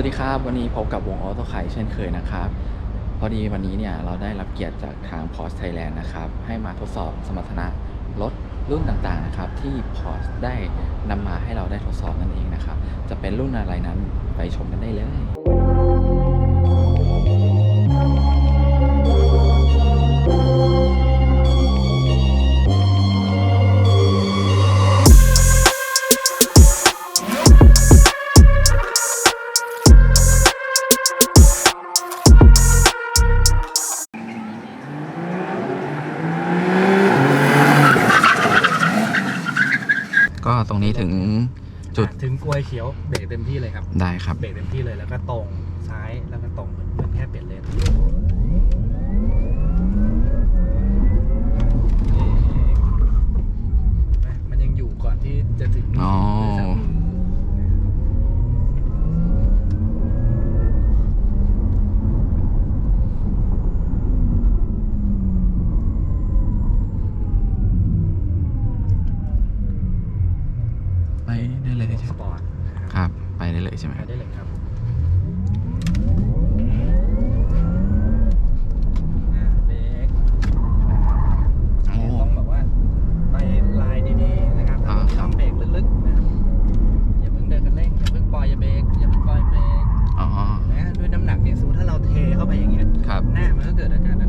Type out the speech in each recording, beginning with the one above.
วัสดีครับ วันนี้พบกับวงออโต้ไคเช่นเคยนะครับ พอดีวันนี้เนี่ยเราได้รับเกียรติจากทาง p o r s Thailand นะครับ ให้มาทดสอบสมรรถนะรถรุ่นต่างๆนะครับ ที่ p o r s ได้นำมาให้เราได้ทดสอบนั่นเองนะครับ จะเป็นรุ่นอะไรนั้นไปชมกันได้เลย ก็ตรงนี้ถึงจุดอะถึงกลวยเขียวเบรกเต็มที่เลยครับ ได้ครับ เบรกเต็มที่เลยแล้วก็ตรงซ้ายแล้วก็ตรงเหมือนเหมือนแค่เปลี่ยนเลนมันยังอยู่ก่อนที่จะถึง อ๋อ ไปได้เลย ส ใช่ไหม ปอร์ตนะครับ ครับ ไปได้ เลยใช่ไหมไปได้เลยครับอะเบรกโอ้ต้องแบบว่าไปลายดีๆนะครับอ่าครับต้องเบรกลึกๆนะครับอย่าเพิ่งเดินกันเร่งอย่าเพิ่งปล่อยอย่าเบรกอย่าเพิ่งปล่อยเบรกอ๋อนะด้วยน้ำหนักเนี่ยสมมติถ้าเราเทเข้าไปอย่างเงี้ยครับหน้ามันก็เกิดอาการ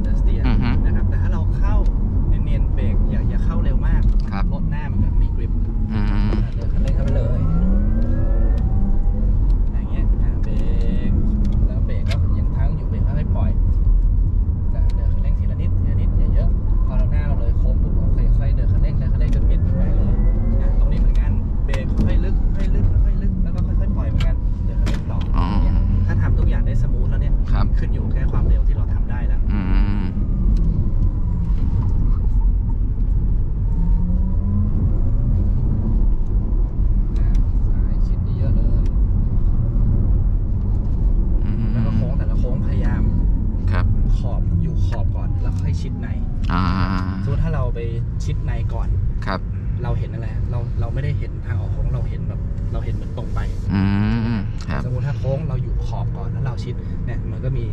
ชิดในก่อนครับ เราเห็นอะไรเราเราไม่ได้เห็นทางออกโค้งเราเห็นแบบ เราเห็นเหมือนตรงไปอืมครับสมมติถ้าโค้งเราอยู่ขอบก่อนแล้วเราชิดเนี่ยมันก็มี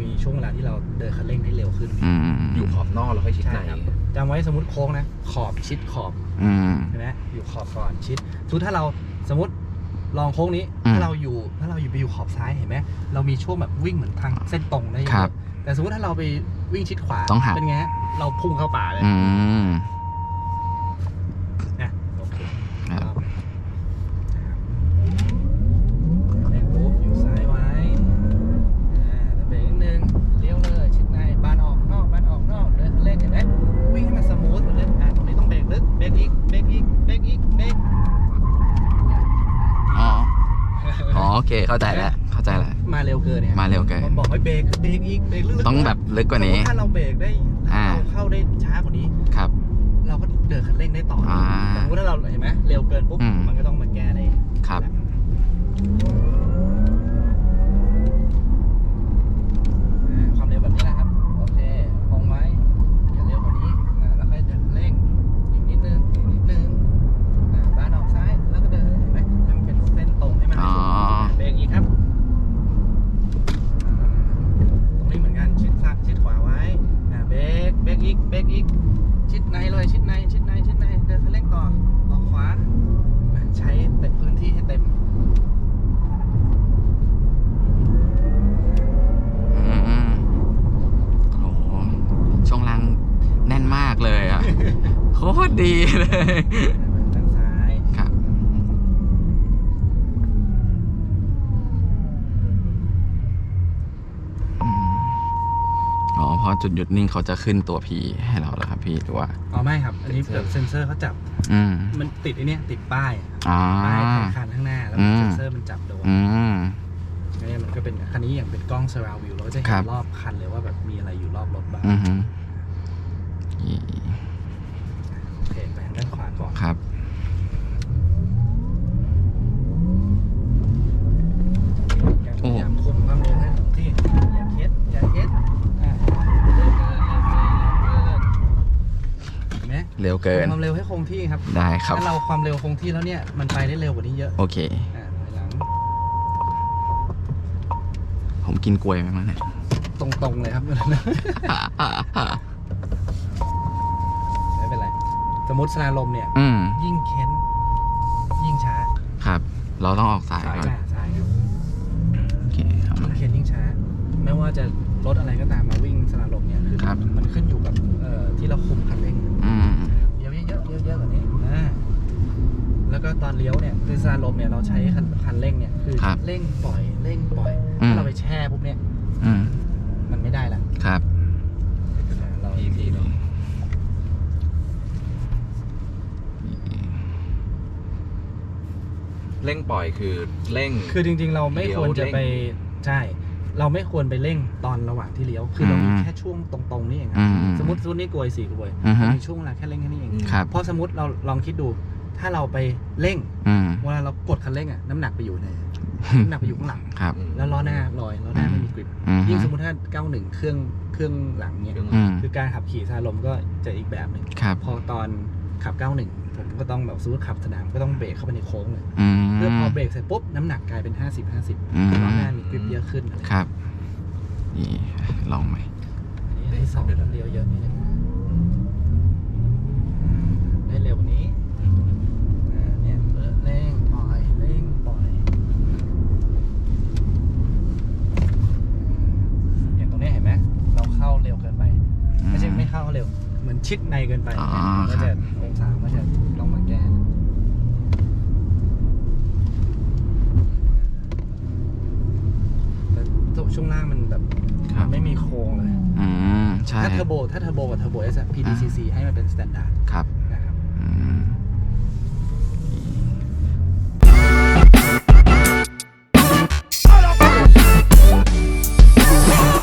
มีช่วงเวลาที่เราเดินคันเร่งได้เร็วขึ้นอืมอยู่ขอบนอกแล้วค่อยชิดในใช่ครับจำไว้สมมติโค้งนะ ขอบชิดขอบอืมเห็นไหมอยู่ขอบก่อนชิดสมมติถ้าเราสมมติลองโค้งนี้อืมถ้าเราอยู่ถ้าเราอยู่ไปอยู่ขอบซ้ายเห็นไหมเรามีช่วงแบบวิ่งเหมือนทางเส้นตรงได้เยครัอะบแต่สมมติถ้าเราไป วิ่งชิดขวาต้องหัก เป็นไงฮะเราพุ่งเข้าป่าเลยอืม นะโอเคครับรอบนะครับเร่งปุ๊บอยู่ซ้ายไว้อ่าแล้วเบรกนิดนึงเลี้ยวเลยชิดในบานออกนอกบานออกนอกเดินคันเร่งเห็นไหมวิ่งให้มันสมูทเหมือนเดิมอะตรงนี้ต้องเบรกลึกเบรกอีกเบรกอีกเบรกอีกเบรก อ๋ออ๋อโอเคเข้าใจแล้วเข้าใจแล้ว มาเร็วเกินเนี่ยมาเร็วเกินมันบอกให้เบรกเบรกอีกเบรกลึกๆต้องแบบลึกกว่านี้สมมุติถ้าเราเบรกได้อ่าเราเข้าได้ช้ากว่านี้ครับ เราก็เดินคันเร่งได้ต่อออ่าแต่สมมติถ้าเราเห็นไหมเร็วเกินปุ๊บอืมมันก็ต้องมาแก้ได้ครับ อ่าความเร็วแบบนี้นะครับ โอเคคงไว้อย่าเร็วกว่านี้อ่าแล้วค่อยเดินคันเร่งอีกนิดนึงอีกนิดนึงอ่าบ้านออกซ้ายแล้วก็เดินเห็นไหมให้มันเป็นเส้นตรงให้มัน อ๋อ เบรกอีกครับอ่าตรงนี้เหมือนกันชิดซ้ายชิดขวาไว้อ่าเบรกเบรกอีกเบรกอีก ชิดในเลยชิดในชิดในชิดในเดินคันเร่งต่อออกขวาใช้เต็มพื้นที่ให้เต็ม อืมโอ้โหช่วงล่างแน่นมากเลยอะ โคตร ดีเลยด้านซ้ายครับอืมอ๋อพอจุดหยุดนิ่งเขาจะขึ้นตัวพีให้เราแล้วครับพี่หรือว่า อ๋อไม่ครับ อันนี้เกิดเซ็นเซอร์เขาจับ อืม มันติดไอเนี้ยติดป้ายอ่า ป้ายธนาคารข้างหน้าแล้วอืม เซ็นเซอร์มันจับโดนอืม เนี่ยมันก็เป็นคันนี้อย่างเป็นกล้อง surround view เราก็จะเห็ครันบ รอบคันเลยว่าแบบมีอะไรอยู่รอบรถบ้าง อือฮึอี โอเคไปทางด้านขวาก่อน ครับ พยายามคุมความเร็วให้ที่อย่าเคสอย่าเคสอ่าเร็วเกิน เร็วเกินเห็นไหมเร็วเกิน ความเร็วให้คงที่ครับได้ครับ ถ้าเราความเร็วคงที่แล้วเนี่ยมันไปได้เร็วกว่านี้เยอะโอเค อ่าถอยหลังผมกินกลวยไปมั้งเนี่ย ตรงๆเลยครับ ไม่เป็นไร สมมติสลาลมเนี่ย อืมยิ่งเค้น ยิ่งช้าครับ เราต้องออกสายก่อนช้าช้าครับโอเคครับ ยิ่งเค้นยิ่งช้า ไม่ว่าจะรถอะไรก็ตามมาวิ่งสลาลมเนี่ยคือครับ มันขึ้นอยู่กับเอ่อที่เราคุมคันเร่ง อืม เลี้ยวเยอะๆเลี้ยวเยอะกว่านี้อ่าแล้วก็ตอนเลี้ยวเนี่ยคือสลาลมเนี่ยเราใช้คันคันเร่งเนี่ยคือครับเร่งปล่อยเร่งปล่อยอืม ถ้าเราไปแช่ปุ๊บเนี่ยอืมมันไม่ได้ละครับเราพีพีเลยเร่งปล่อยคือเร่ง คือจริงๆ เราไม่เลี้ยวควรจะไปเร่งใช่ เราไม่ควรไปเร่งตอนระหว่างที่เลี้ยว คือเรามีอืมแค่ช่วงตรงๆนี่เองคอืรับมสมมติสมมตินี่กลวยสี่กลวยอือฮะมีช่วงเวลาแค่เร่งแค่นี้เองครับเพราะสมมติเราลองคิดดู ถ้าเราไปเร่งอืมเวลาเรากดคันเร่งอะน้ำหนักไปอยู่ในน้ำหนักไปอยู่ข้างหลังครับแล้วล้อหน้าลอยล้อหน้าไม่มีกริปอืมยิ่งสมมติถ้า91เครื่องเครื่องหลังเนี่ยเครื่องอืมคือการขับขี่ซาลมก็จะอีกแบบหนึ่งครับพอตอน ขับ 91 ผมก็ต้องแบบสมมติขับสนามก็ต้องเบรกเข้าไปในโค้งเลยอืม เพื่อพอเบรกเสร็จปุ๊บ น้ำหนักกลายเป็น 50 50อืม ล้อหน้ามีกริปเยอะขึ้นอะไรครับ นี่ลองไหมอันนี้ที่สองเลี้ยวเยอะนิดนึงได้เร็วกว่านี้อ่าเนี่ยเร่งปล่อยเร่งปล่อยอย่างตรงนี้เห็นไหมเราเข้าเร็วเกินไป ไม่ใช่ไม่เข้าเร็ว เหมือน ชิดในเกินไปอ๋อก็ครัจะบองศาก็จะต้องมาแก้ แต่ช่วงล่างมันแบบครับ ไม่มีโค้งเลย อืม ใช่ ถ้าเทอร์โบถ้าเทอร์โบกับเทอร์โบเอส PDCC ให้มันเป็นสแตนดาร์ดครับนะครับ อืม